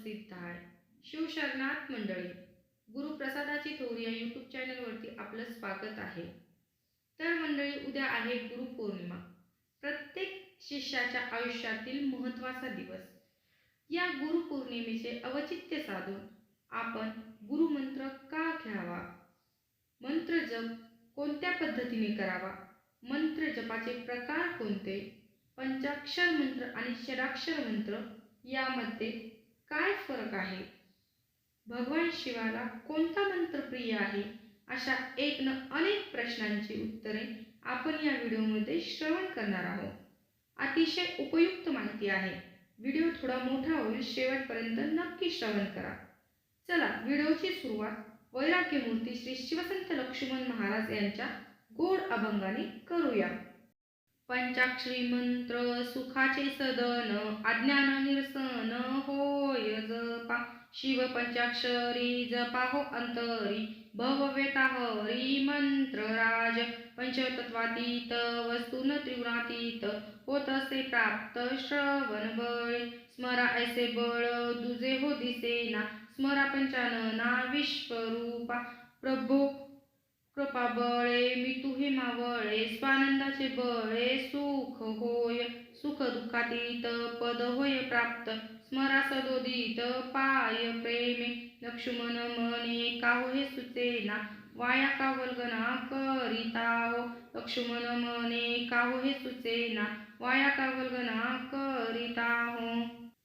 प्रसिद्ध आहे शिवशरणात मंडळी गुरुप्रसादाची थोर या यूट्यूब चॅनलवरती आपलं स्वागत आहे. तर मंडळी उद्या आहे गुरुपौर्णिमा. प्रत्येक शिष्याच्या आयुष्यातील महत्त्वाचा दिवस. या गुरुपौर्णिमेचे अवचित्य साधून आपण गुरुमंत्र का घ्यावा? मंत्र जप कोणत्या पद्धतीने करावा? मंत्र जपाचे प्रकार कोणते? पंचाक्षर मंत्र आणि षडाक्षर मंत्र यामध्ये काय फरक आहे? भगवान शिवाला कोणता मंत्र प्रिय आहे? अशा एक न अनेक प्रश्नांची उत्तरे आपण या व्हिडिओमध्ये श्रवण करणार आहोत. अतिशय उपयुक्त माहिती आहे. व्हिडिओ थोडा मोठा होईल शेवटपर्यंत नक्की श्रवण करा. चला व्हिडिओची सुरुवात वैराग्य मूर्ती श्री शिवसंत लक्ष्मण महाराज यांच्या गोड अभंगाने करूया. पंचाक्षरी मंत्र सुखाचे सदन अज्ञान निरसन होय जपा. शिव पंचाक्षरी जपा हो अंतरी. भववेता हरी मंत्र राज. पंचतत्वातीत वस्तून त्रिगुणातीत होत असे प्राप्त श्रवण बळ. स्मरा ऐसे बळ दुजे हो दिसेना. स्मरा पंचानना विश्वरूपा. प्रभो कृपा बळे मी तुहे मावळे स्वानंदाचे बळे सुख होय सुख दुःखातीत पद होय प्राप्त स्मरा सदोदित पाय प्रेमे लक्ष्मण मने काहो हे सुचेना वाया का वल्गना करिता हो लक्ष्मण मने काहो हे सुचेना वाया का वल्गना करिता हो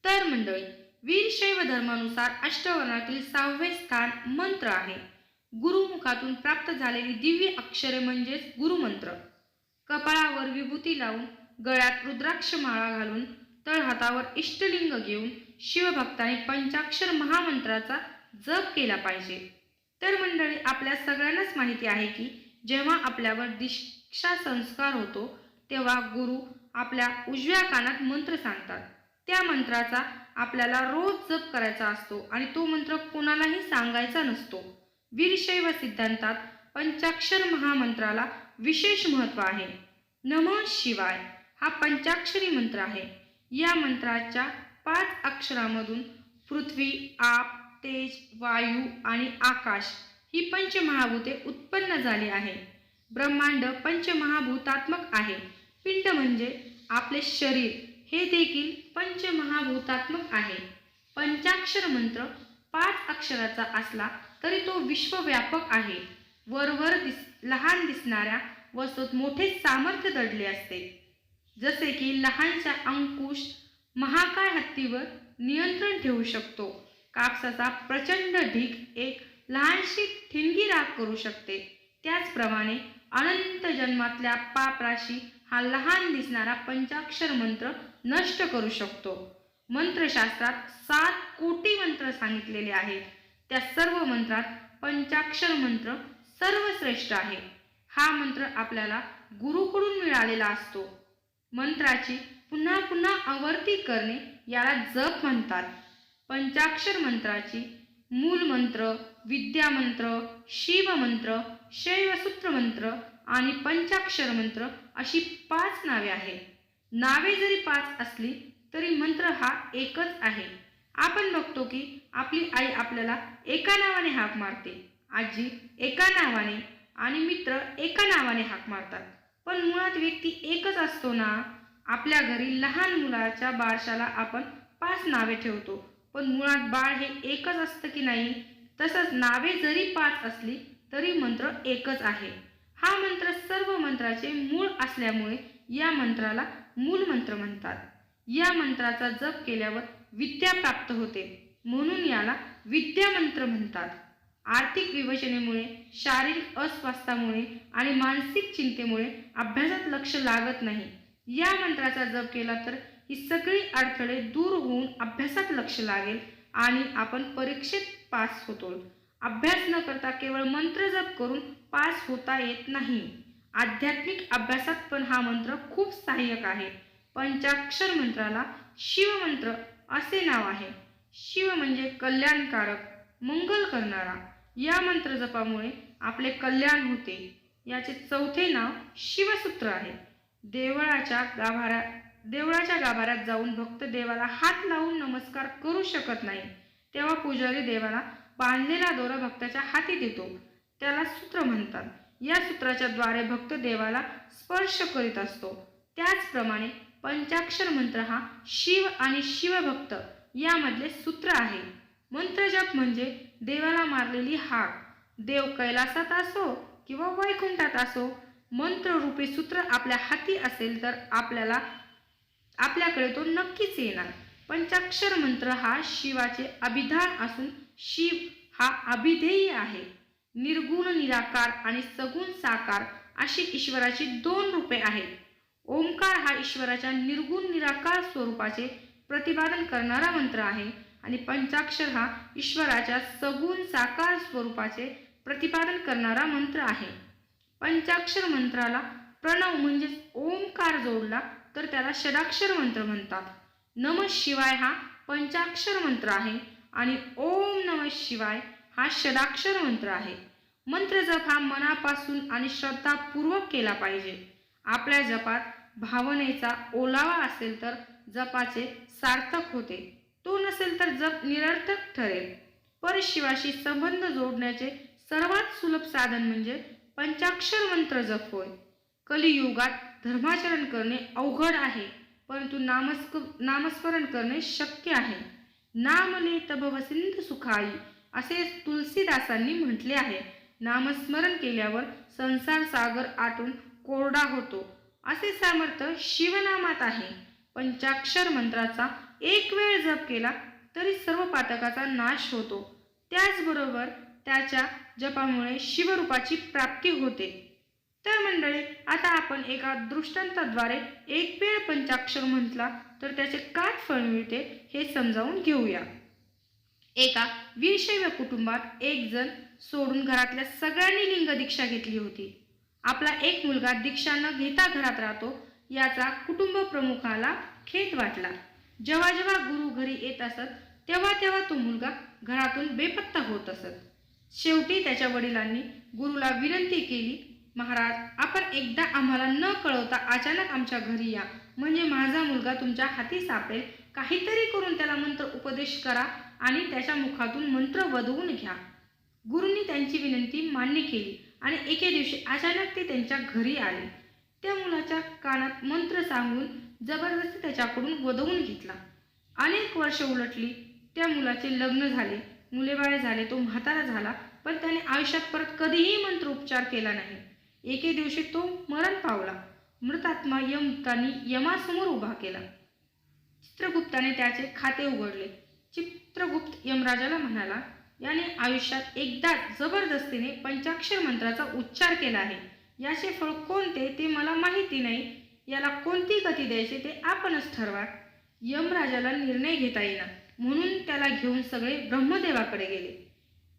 तर मंडळी वीरशैव धर्मानुसार अष्टवर्णातील सहावे स्थान मंत्र आहे. गुरुमुखातून प्राप्त झालेली दिव्य अक्षरे म्हणजेच गुरुमंत्र. कपाळावर विभूती लावून गळ्यात रुद्राक्ष माळा घालून तळहातावर इष्टलिंग घेऊन शिवभक्ताने पंचाक्षर महामंत्राचा जप केला पाहिजे. तर मंडळी आपल्या सगळ्यांनाच माहिती आहे की जेव्हा आपल्यावर दीक्षा संस्कार होतो तेव्हा गुरु आपल्या उजव्या कानात मंत्र सांगतात. त्या मंत्राचा आपल्याला रोज जप करायचा असतो आणि तो मंत्र कोणालाही सांगायचा नसतो. वीरशैव सिद्धांतात पंचाक्षर महामंत्राला विशेष महत्त्व आहे. नम शिवाय हा पंचाक्षरी मंत्र आहे. या मंत्राच्या पाच अक्षरामधून पृथ्वी आप तेज वायू आणि आकाश ही पंचमहाभूते उत्पन्न झाली आहे. ब्रह्मांड पंचमहाभूतात्मक आहे. पिंड म्हणजे आपले शरीर हे देखील पंचमहाभूतात्मक आहे. पंचाक्षर मंत्र पाच अक्षराचा असला तरी तो विश्वव्यापक आहे. वरवर दिस लहान दिसणाऱ्या वस्तूत मोठे सामर्थ्य दडले असते. जसे की लहानशा अंकुश महाकाय हत्तीवर नियंत्रण ठेवू शकतो. कापसाचा प्रचंड ढीक एक लहानशी ठिणगी राग करू शकते. त्याचप्रमाणे अनंत जन्मातल्या पापराशी हा लहान दिसणारा पंचाक्षर मंत्र नष्ट करू शकतो. मंत्रशास्त्रात सात कोटी मंत्र सांगितलेले आहेत. त्या सर्व मंत्रात पंचाक्षर मंत्र सर्वश्रेष्ठ आहे. हा मंत्र आपल्याला गुरुकडून मिळालेला असतो. मंत्राची पुन्हा पुन्हा आवर्ती करणे याला जप म्हणतात. पंचाक्षर मंत्राची मूल मंत्र विद्यामंत्र शिवमंत्र शैवसूत्र मंत्र आणि पंचाक्षर मंत्र अशी पाच नावे आहेत. नावे जरी पाच असली तरी मंत्र हा एकच आहे. आपण बघतो की आपली आई आपल्याला एका नावाने हाक मारते. आजी एका नावाने आणि मित्र एका नावाने हाक मारतात. पण मुळात व्यक्ती एकच असतो ना? आपल्या घरी लहान मुलाच्या बारशाला आपण पाच नावे ठेवतो. पण मुळात बाळ हे एकच असतं की नाही? तसंच नावे जरी पाच असली तरी मंत्र एकच आहे. हा मंत्र सर्व मंत्राचे मूळ असल्यामुळे या मंत्राला मूल मंत्र म्हणतात. या मंत्राचा जप केल्यावर विद्या प्राप्त होते. म्हणून याला विद्यामंत्र म्हणतात. आर्थिक विवचनेमुळे शारीरिक अस्वास्थ्यामुळे आणि मानसिक चिंतेमुळे अभ्यासात लक्ष लागत नाही. या मंत्राचा जप केला तर ही सगळी अडथळे दूर होऊन अभ्यासात लक्ष लागेल आणि आपण परीक्षेत पास होतो. अभ्यास न करता केवळ मंत्र जप करून पास होता येत नाही. आध्यात्मिक अभ्यासात पण हा मंत्र खूप सहाय्यक आहे. पंचाक्षर मंत्राला शिवमंत्र असे नाव आहे. शिव म्हणजे कल्याणकारक मंगल करणारा. या मंत्र जपामुळे आपले कल्याण होते. याचे चौथे नाव शिवसूत्र आहे. देवळाच्या गाभाऱ्या देवळाच्या गाभाऱ्यात जाऊन भक्त देवाला हात लावून नमस्कार करू शकत नाही. तेव्हा पुजारी देवाला बांधलेला दोरा भक्ताच्या हाती देतो. त्याला सूत्र म्हणतात. या सूत्राच्या द्वारे भक्त देवाला स्पर्श करीत असतो. त्याचप्रमाणे पंचाक्षर मंत्र हा शिव आणि शिवभक्त यामधले सूत्र आहे. मंत्रजप म्हणजे देवाला मारलेली हाक देव कैलासात असो किंवा वैकुंठात असो मंत्ररूपी सूत्र आपल्या हाती असेल तर आपल्याला आपल्याकडे तो नक्कीच येणार. पंचाक्षर मंत्र हा शिवाचे अभिधान असून शिव हा अभिधेय आहे. निर्गुण निराकार आणि सगुण साकार अशी ईश्वराची दोन रूपे आहेत. ओंकार हा ईश्वराच्या निर्गुण निराकार स्वरूपाचे प्रतिपादन करणारा मंत्र आहे. आणि पंचाक्षर हा ईश्वराच्या सगुण साकार स्वरूपाचे प्रतिपादन करणारा मंत्र आहे. पंचाक्षर मंत्राला प्रणव म्हणजेच ओंकार जोडला तर त्याला षडाक्षर मंत्र म्हणतात. नम शिवाय हा पंचाक्षर मंत्र आहे आणि ओम नम शिवाय हा षडाक्षर मंत्र आहे. मंत्र जप हा मनापासून आणि श्रद्धापूर्वक केला पाहिजे. आपल्या जपात भावनेचा ओलावा असेल तर जपाचे सार्थक होते. तो नसेल तर जप निरर्थक ठरेल. परशिवाशी संबंध जोडण्याचे सर्वात सुलभ साधन म्हणजे पंचाक्षर मंत्र जप होय. कलियुगात धर्माचरण करणे अवघड आहे परंतु नामस्क नामस्मरण करणे शक्य आहे. नामने तब सुखाई असे तुलसीदासांनी म्हटले आहे. नामस्मरण केल्यावर संसार सागर आटून कोरडा होतो. असे सामर्थ्य शिवनामात आहे. पंचाक्षर मंत्राचा एक वेळ जप केला तरी सर्व पातकाचा नाश होतो. त्याचबरोबर त्याच्या जपामुळे शिवरूपाची प्राप्ती होते. तर मंडळी आता आपण एका दृष्टांताद्वारे एक वेळ पंचाक्षर म्हटला तर त्याचे काय फळ मिळते हे समजावून घेऊया. एका वीरशैव कुटुंबात एक जण सोडून घरातल्या सगळ्यांनी लिंग दीक्षा घेतली होती. आपला एक मुलगा दीक्षा न घेता घरात राहतो याचा कुटुंब प्रमुखाला खेद वाटला. जेव्हा जेव्हा गुरु घरी येत असत तेव्हा तेव्हा तो मुलगा घरातून बेपत्ता होत असत. शेवटी त्याच्या वडिलांनी गुरुला विनंती केली महाराज आपण एकदा आम्हाला न कळवता अचानक आमच्या घरी या. म्हणजे माझा मुलगा तुमच्या हाती सापडेल. काहीतरी करून त्याला मंत्र उपदेश करा आणि त्याच्या मुखातून मंत्र वधवून घ्या. गुरुंनी त्यांची विनंती मान्य केली. आणि एके दिवशी अचानक ते त्यांच्या घरी आले. त्या मुलाच्या कानात मंत्र सांगून जबरदस्ती त्याच्याकडून वधवून घेतला. अनेक वर्ष उलटली त्या मुलाचे लग्न झाले. मुलेबाळे झाले तो म्हातारा झाला पण त्याने आयुष्यात परत कधीही मंत्र उपचार केला नाही. एके दिवशी तो मरण पावला. मृतात्मा यमदूतांनी यमासमोर उभा केला. चित्रगुप्ताने त्याचे खाते उघडले. चित्रगुप्त यमराजाला म्हणाला याने आयुष्यात एकदा जबरदस्तीने पंचाक्षर मंत्राचा उच्चार केला आहे. याचे फळ कोणते ते मला माहिती नाही. याला कोणती गती द्यायची ते आपणच ठरवा. यमराजाला निर्णय घेता येईना. म्हणून त्याला घेऊन सगळे ब्रह्मदेवाकडे गेले.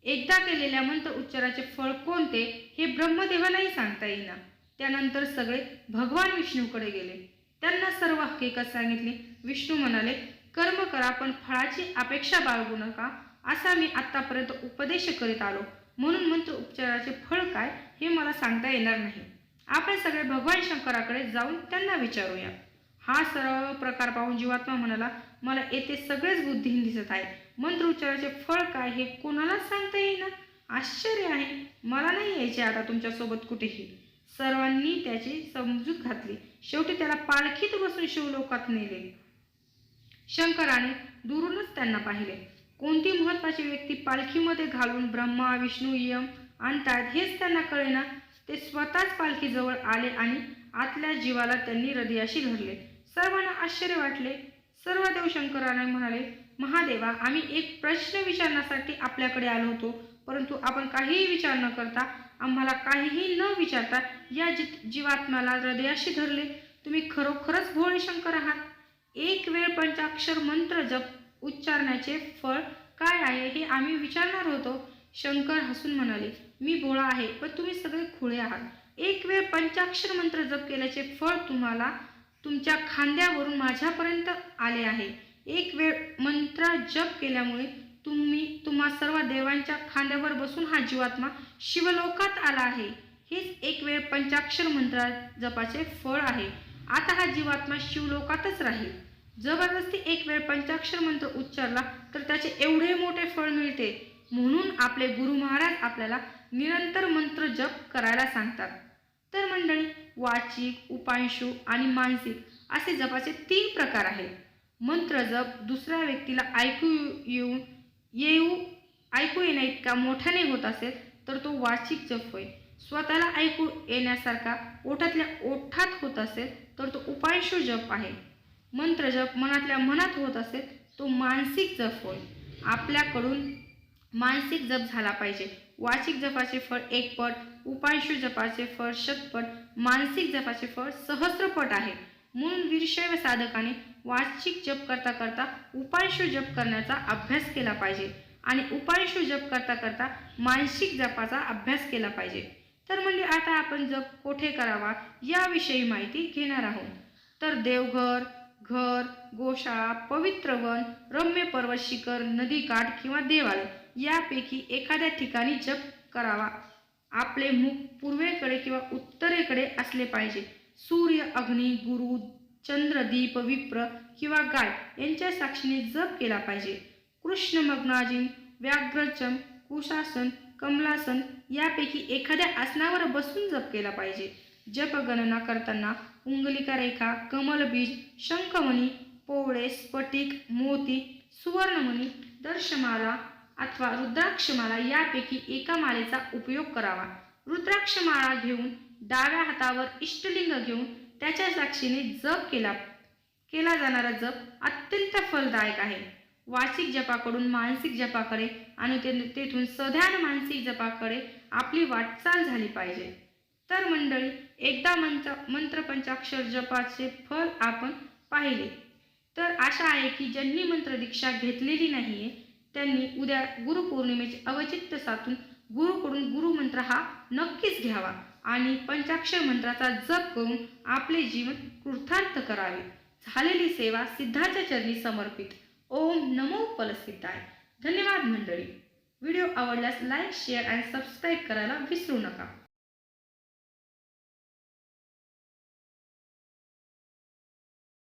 एकदा केलेल्या मंत्र उच्चाराचे फळ कोणते हे ब्रह्मदेवालाही सांगता येईना. त्यानंतर सगळे भगवान विष्णूकडे गेले. त्यांना सर्व हकीकत सांगितली? विष्णू म्हणाले कर्म करा पण फळाची अपेक्षा बाळगू नका. असा मी आत्तापर्यंत उपदेश करीत आलो. म्हणून मंत्र उपचाराचे फळ काय हे मला सांगता येणार नाही. आपण सगळे भगवान शंकराकडे जाऊन त्यांना विचारूया. हा सर्व प्रकार पाहून जीवात्मा म्हणाला मला येथे सगळेच बुद्धिहीन दिसत आहे. मंत्र उच्चाराचे फळ काय हे कोणालाच सांगता येईना? आश्चर्य आहे. मला नाही यायचे आता तुमच्यासोबत कुठेही. सर्वांनी त्याची समजूत घातली. शेवटी त्याला पालखीत बसून शिवलोकात नेले. शंकराने दुरूनच त्यांना पाहिले. कोणती महत्वाची व्यक्ती पालखीमध्ये घालून ब्रह्मा विष्णू यम आणतात हेच त्यांना कळेना. ते स्वतःच पालखीजवळ आले आणि आतल्या जीवाला त्यांनी हृदयाशी धरले. सर्वांना आश्चर्य वाटले. सर्व देव शंकराने म्हणाले महादेवा आम्ही एक प्रश्न विचारण्यासाठी आपल्याकडे आलो होतो. परंतु आपण काहीही विचार न करता आम्हाला काहीही न विचारता या जि जीवात्म्याला हृदयाशी धरले. तुम्ही खरोखरच भोळे शंकर आहात. एक वेळ पंचाक्षर मंत्र जप उच्चारण्याचे फळ काय आहे हे आम्ही विचारणार होतो. शंकर हसून म्हणाले मी भोळा आहे पण तुम्ही सगळे खुळे आहात. एक वेळ पंचाक्षर मंत्र जप केल्याचे फळ तुम्हाला तुमच्या खांद्यावरून माझ्यापर्यंत आले आहे. एक वेळ मंत्र जप केल्यामुळे तुम्ही तुम्हा सर्व देवांच्या खांद्यावर बसून हा जीवात्मा शिवलोकात आला आहे. हेच एक वेळ पंचाक्षर मंत्र जपाचे फळ आहे. आता हा जीवात्मा शिवलोकातच राहील. जबरदस्ती एक वेळ पंचाक्षर मंत्र उच्चारला तर त्याचे एवढे मोठे फळ मिळते. म्हणून आपले गुरु महाराज आपल्याला निरंतर मंत्र जप करायला सांगतात. तर मंडळी वाचिक उपांशु आणि मानसिक असे जपाचे तीन प्रकार आहेत. मंत्र जप दुसऱ्या व्यक्तीला ऐकू येऊन येऊ ऐकू येण्या इतका मोठ्याने होत असेल तर तो वाचिक जप होय. स्वतःला ऐकू येण्यासारखा ओठातल्या ओठात होत असेल तर तो उपांशु जप आहे. मंत्र जप मनातल्या मनात होत असेल तो मानसिक जप होय. आपल्याकडून मानसिक जप झाला पाहिजे. वाचिक जपाचे फळ एक पट उपांशु जपाचे फळ शतपट मानसिक जपाचे फळ सहस्रपट आहे. म्हणून वीरशैव साधकाने वाचिक जप करता करता उपांशु जप करण्याचा अभ्यास केला पाहिजे आणि उपांशु जप करता करता मानसिक जपाचा अभ्यास केला पाहिजे. तर म्हणजे आता आपण जप कोठे करावा याविषयी माहिती घेणार आहोत. तर देवघर घर गोशाळा पवित्र वन रम्य पर्वत शिखर नदीकाठ किंवा देवालय यापैकी एखाद्या ठिकाणी जप करावा. आपले मुख पूर्वेकडे किंवा उत्तरेकडे असले पाहिजे. सूर्य अग्नी गुरु चंद्रदीप विप्र किंवा गाय यांच्या साक्षीने जप केला पाहिजे. कृष्णमग्नाजी व्याघ्रचम कुशासन कमलासन यापैकी एखाद्या आसनावर बसून जप केला पाहिजे. जप गणना करताना उंगलिका रेखा कमलबीज शंखमणी पोवळे स्फटिक मोती सुवर्णमणी दर्शमाला अथवा रुद्राक्षमाला यापैकी एका मालेचा उपयोग करावा. रुद्राक्षमाळा घेऊन डाव्या हातावर इष्टलिंग घेऊन त्याच्या साक्षीने जप केला. केला जाणारा जप अत्यंत फलदायक आहे. वाचिक जपाकडून मानसिक जपाकडे आणि ते तेथून सध्यान मानसिक जपाकडे आपली वाटचाल झाली पाहिजे. तर मंडळी एकदा मंत्र मंत्र पंचाक्षर जपाचे फल आपण पाहिले. तर आशा आहे की ज्यांनी मंत्र दीक्षा घेतलेली नाही आहे त्यांनी उद्या गुरुपौर्णिमेचे अवचित्य साधून गुरुकडून गुरुमंत्र हा नक्कीच घ्यावा आणि पंचाक्षर मंत्राचा जप करून आपले जीवन कृतार्थ करावे. झालेली सेवा सिद्धाच्या चरणी समर्पित. ओम नमो फलसिद्धाय. धन्यवाद मंडळी. व्हिडिओ आवडल्यास लाईक शेअर अँड सबस्क्राईब करायला विसरू नका.